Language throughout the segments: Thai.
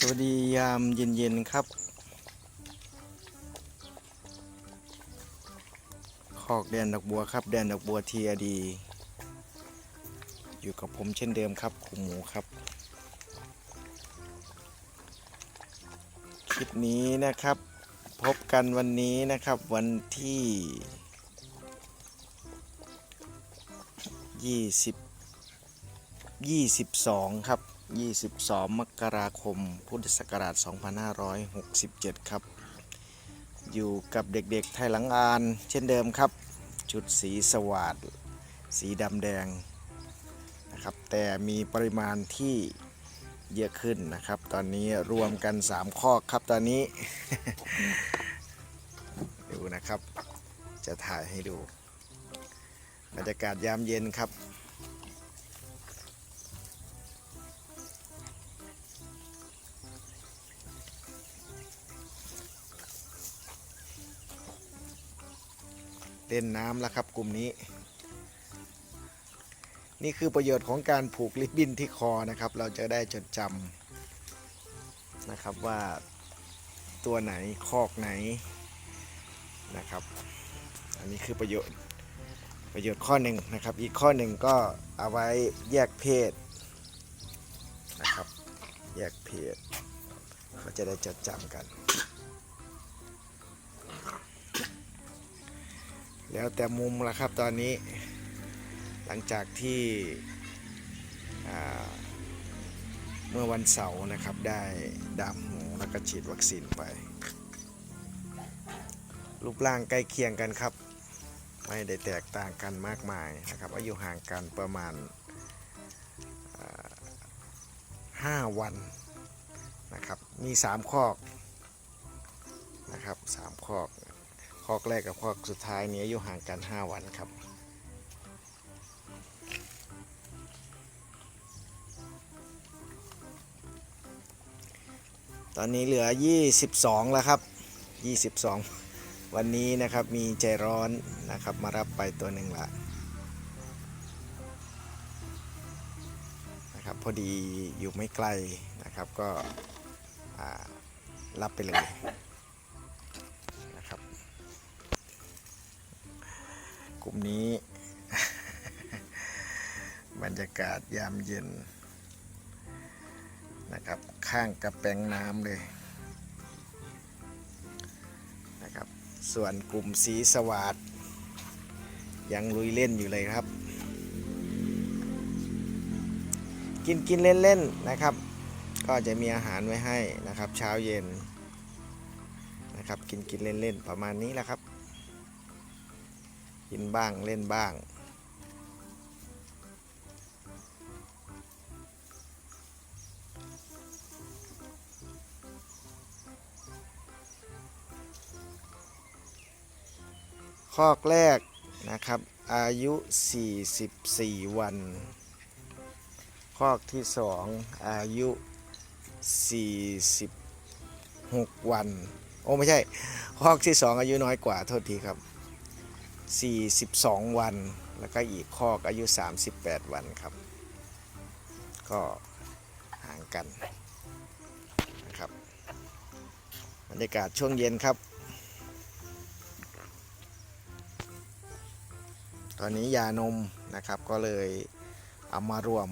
สวัสดียามเย็นๆครับ คอกแดนดอกบัวครับ แดนดอกบัวทีอดี อยู่กับผมเช่นเดิมครับคุมหมูครับ คลิปนี้นะครับ พบกันวันนี้นะครับวันที่ยี่สิบยี่สิบสองครับ 22 มกราคม พุทธศักราช 2567 ครับ อยู่กับเด็กๆ ไทยหลังอาน เช่นเดิมครับ ชุดสีสว่าดสีดำแดงนะครับ แต่มีปริมาณที่เยอะขึ้นนะครับ ตอนนี้รวมกัน 3 ข้อครับตอนนี้ ดูนะครับ จะถ่ายให้ดู บรรยากาศยามเย็นครับ เล่นน้ำแล้วครับกลุ่มนี้ นี่คือประโยชน์ของการผูกริบบิ้นที่คอนะครับ เราจะได้จดจำนะครับว่าตัวไหนคอกไหนนะครับ อันนี้คือประโยชน์ประโยชน์ข้อหนึ่งนะครับ อีกข้อหนึ่งก็เอาไว้แยกเพศนะครับ แยกเพศเขาจะได้จดจำกัน แล้วแต่มุมละครับตอนนี้ หลังจากที่เมื่อวันเสาร์นะครับได้ดามหูแล้วก็ฉีดวัคซีนไป รูปร่างใกล้เคียงกันครับ ไม่ได้แตกต่างกันมากมายนะครับอายุห่างกันประมาณอ่าห้าวันนะครับมีสามคอกนะครับสามคอก คอกแรกกับคอกสุดท้ายนี้อายุห่างกัน 5 วันครับ ตอนนี้เหลือ 22 แล้วครับ 22 วันนี้นะครับมีใจร้อนนะครับมารับไปตัวหนึ่งละนะครับพอดีอยู่ไม่ไกลนะครับก็รับไปเลย ลุ่มนี้ บรรยากาศยามเย็นนะครับ ข้างกับแปลงน้ำเลยนะครับ ส่วนกลุ่มสีสวัสดยังลุยเล่นอยู่เลยครับ กินกินเล่นเล่นๆนะครับ ก็จะมีอาหารไว้ให้นะครับ เช้าเย็นนะครับ กินกินเล่นเล่นๆประมาณนี้แหละครับ กินบ้างเล่นบ้าง คอกแรกนะครับ อายุ 44 วัน คอกที่ 2 อายุ 46 วัน โอ้ ไม่ใช่ คอกที่ 2 อายุน้อยกว่า โทษทีครับ 42 วัน แล้วก็อีกคอกอายุ 38 วันครับ ก็ห่างกันนะครับบรรยากาศช่วงเย็นครับ ตอนนี้ยานมนะครับก็เลยเอามารวม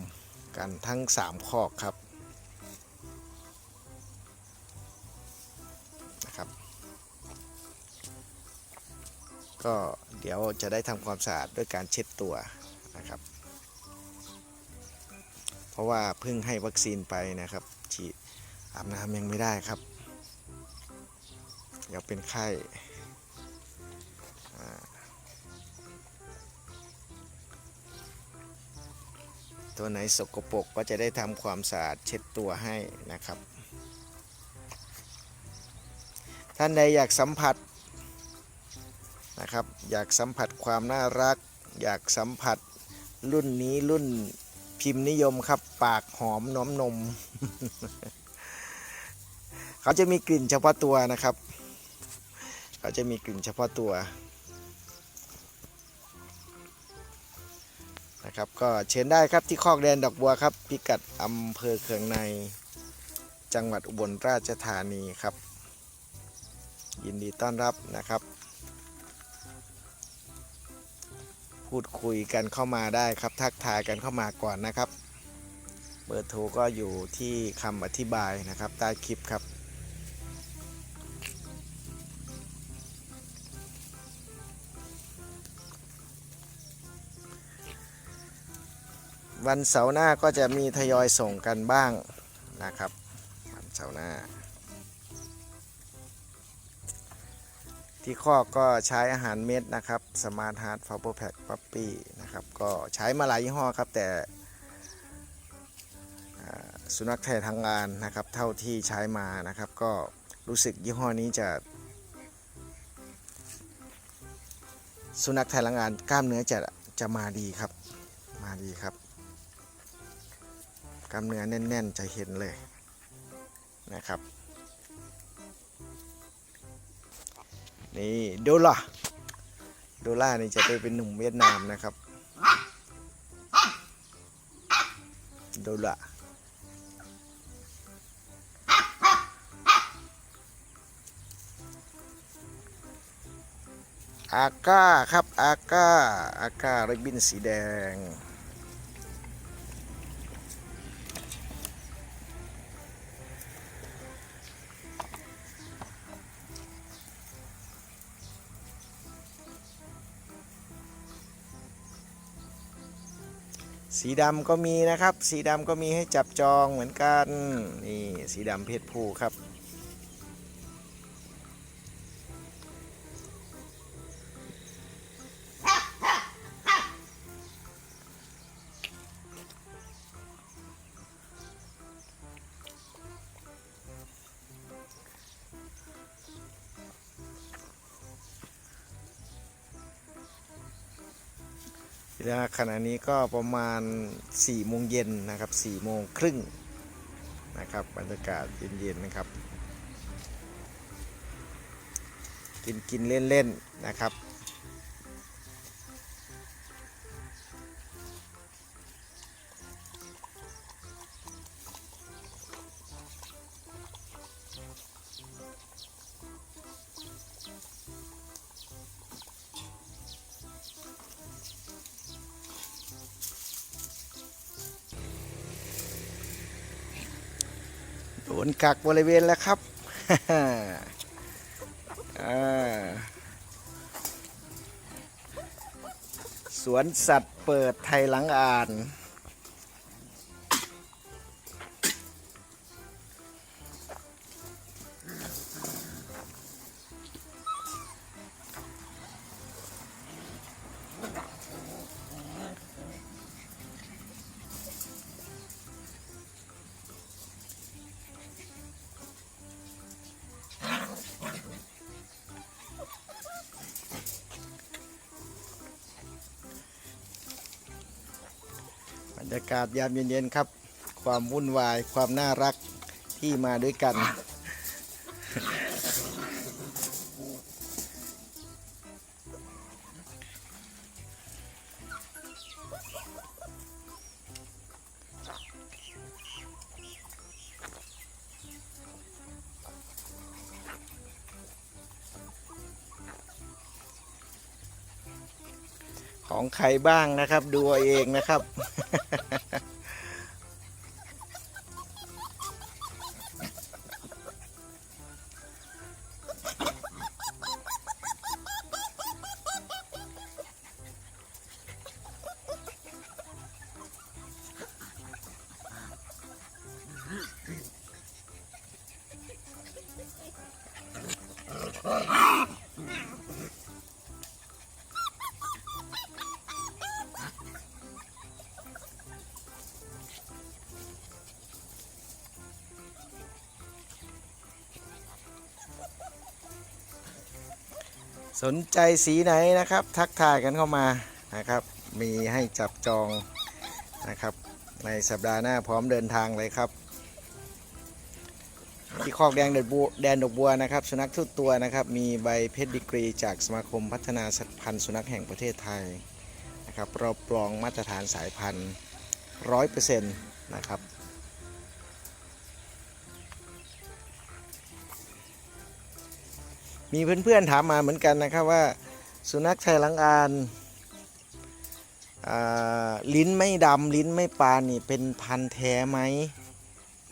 กันทั้ง 3 คอกครับนะครับ ก็เดี๋ยวจะได้ทำความสะอาดด้วยการเช็ดตัวนะครับ เพราะว่าเพิ่งให้วัคซีนไปนะครับฉีดอาบน้ำยังไม่ได้ครับเดี๋ยวเป็นไข้ตัวไหนสกปรกก็จะได้ทำความสะอาดเช็ดตัวให้นะครับ ท่านใดอยากสัมผัส นะครับ อยากสัมผัสความน่ารัก อยากสัมผัสรุ่นนี้รุ่นพิมพ์นิยมครับ ปากหอมน้อมนม เขาจะมีกลิ่นเฉพาะตัวนะครับ เขาจะมีกลิ่นเฉพาะตัวนะครับก็เชิญได้ครับที่คอกแดนดอกบัวครับ พิกัดอำเภอเคืองในจังหวัดอุบลราชธานีครับ ยินดีต้อนรับนะครับ พูดคุยกันเข้ามาได้ครับ ทักทายกันเข้ามาก่อนนะครับ เบอร์โทรก็อยู่ที่คำอธิบายนะครับ ใต้คลิปครับ วันเสาร์หน้าก็จะมีทยอยส่งกันบ้างนะครับ วันเสาร์หน้า ที่คอกก็ใช้อาหารเม็ดนะครับ Smart Heart f a b r Pack Puppy นะครับก็ใช้มาหลายยี่ห้อครับแต่สุนัขไทยทางงานนะครับเท่าที่ใช้มานะครับ ก็รู้สึกยี่ห้อนี้จะสุนัขไทยทางงานกล้ามเนื้อจะจะมาดีครับมาดีครับ กล้ามเนื้อแน่น ๆ จะเห็นเลยนะครับ นี่โดล่าโดล่านี่จะไปเป็นหนุ่มเวียดนามนะครับโดล่าอาก้าครับอาก้าอาก้าริบบินสีแดง สีดำก็มีนะครับ สีดำก็มีให้จับจองเหมือนกัน นี่สีดำเพชรผู้ครับ นะขณะนี้ก็ประมาณ4โมงเย็นนะครับ4โมงครึ่งนะครับบรรยากาศเย็นๆนะครับ กินกินเล่นเล่นๆนะครับ โดนกักบริเวณแล้วครับสวนสัตว์เปิดไทยหลังอ่าน รยากาศยามเย็นๆครับ ความวุ่นวายความน่ารักที่มาด้วยกัน ของใครบ้างนะครับ ดูเอาเองนะครับ สนใจสีไหนนะครับ ทักทายกันเข้ามานะครับ มีให้จับจองนะครับ ในสัปดาห์หน้าพร้อมเดินทางเลยครับ ที่คอกแดงเดดบัวแดนดอกบัวนะครับ สุนัขทุกตัวนะครับ มีใบเพชรดีกรี จากสมาคมพัฒนาสัตว์พันธุ์สุนัขแห่งประเทศไทยนะครับเราปรองมาตรฐานสายพันธุ์ร้อยเปอร์เซ็นต์นะครับ มีเพื่อนๆถามมาเหมือนกันนะครับว่า สุนัขไทยลังอานลิ้นไม่ดำลิ้นไม่ปานนี่เป็นพันธุ์แท้ไหม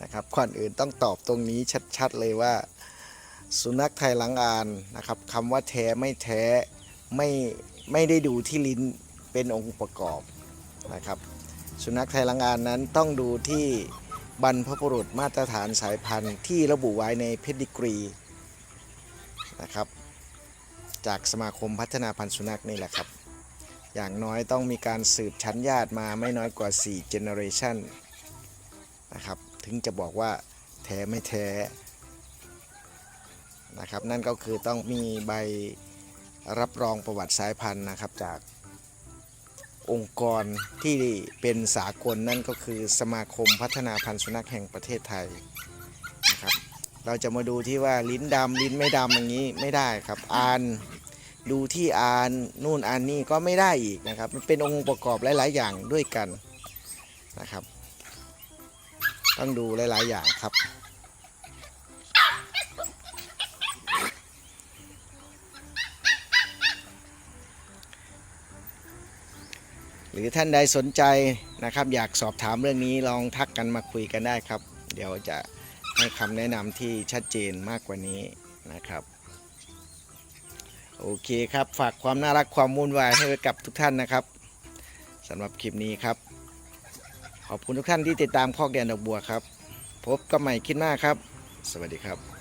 นะครับก่อนอื่นต้องตอบตรงนี้ชัดๆเลยว่า สุนัขไทยลังอานนะครับคำว่าแท้ไม่แท้ไม่ไม่ได้ดูที่ลิ้นเป็นองค์ประกอบนะครับ สุนัขไทยลังอานนั้นต้องดูที่บรรพบุรุษมาตรฐานสายพันธุ์ที่ระบุไว้ในเพดิกรี นะครับ จากสมาคมพัฒนาพันธุ์สุนัขนี่แหละครับ อย่างน้อยต้องมีการสืบชั้นญาติมาไม่น้อยกว่า4 generation นะครับถึงจะบอกว่าแท้ไม่แท้นะครับนั่นก็คือต้องมีใบรับรองประวัติสายพันธุ์นะครับจากองค์กรที่เป็นสากลนั่นก็คือสมาคมพัฒนาพันธุ์สุนัขแห่งประเทศไทย เราจะมาดูที่ว่าลิ้นดำลิ้นไม่ดำอย่างนี้ไม่ได้ครับอ่านดูที่อ่านนู่นอ่านนี่ก็ไม่ได้อีกนะครับ มันเป็นองค์ประกอบหลาย ๆ อย่างด้วยกันนะครับ ต้องดูหลาย ๆ อย่างครับ หรือท่านใดสนใจนะครับ อยากสอบถามเรื่องนี้ลองทักกันมาคุยกันได้ครับ เดี๋ยวจะ ให้คำแนะนำที่ชัดเจนมากกว่านี้นะครับ โอเคครับฝากความน่ารักความวุ่นวายให้ไว้กับทุกท่านนะครับสำหรับคลิปนี้ครับ ขอบคุณทุกท่านที่ติดตามคอแดนดอกบัวครับ พบกันใหม่คลิปหน้าครับ สวัสดีครับ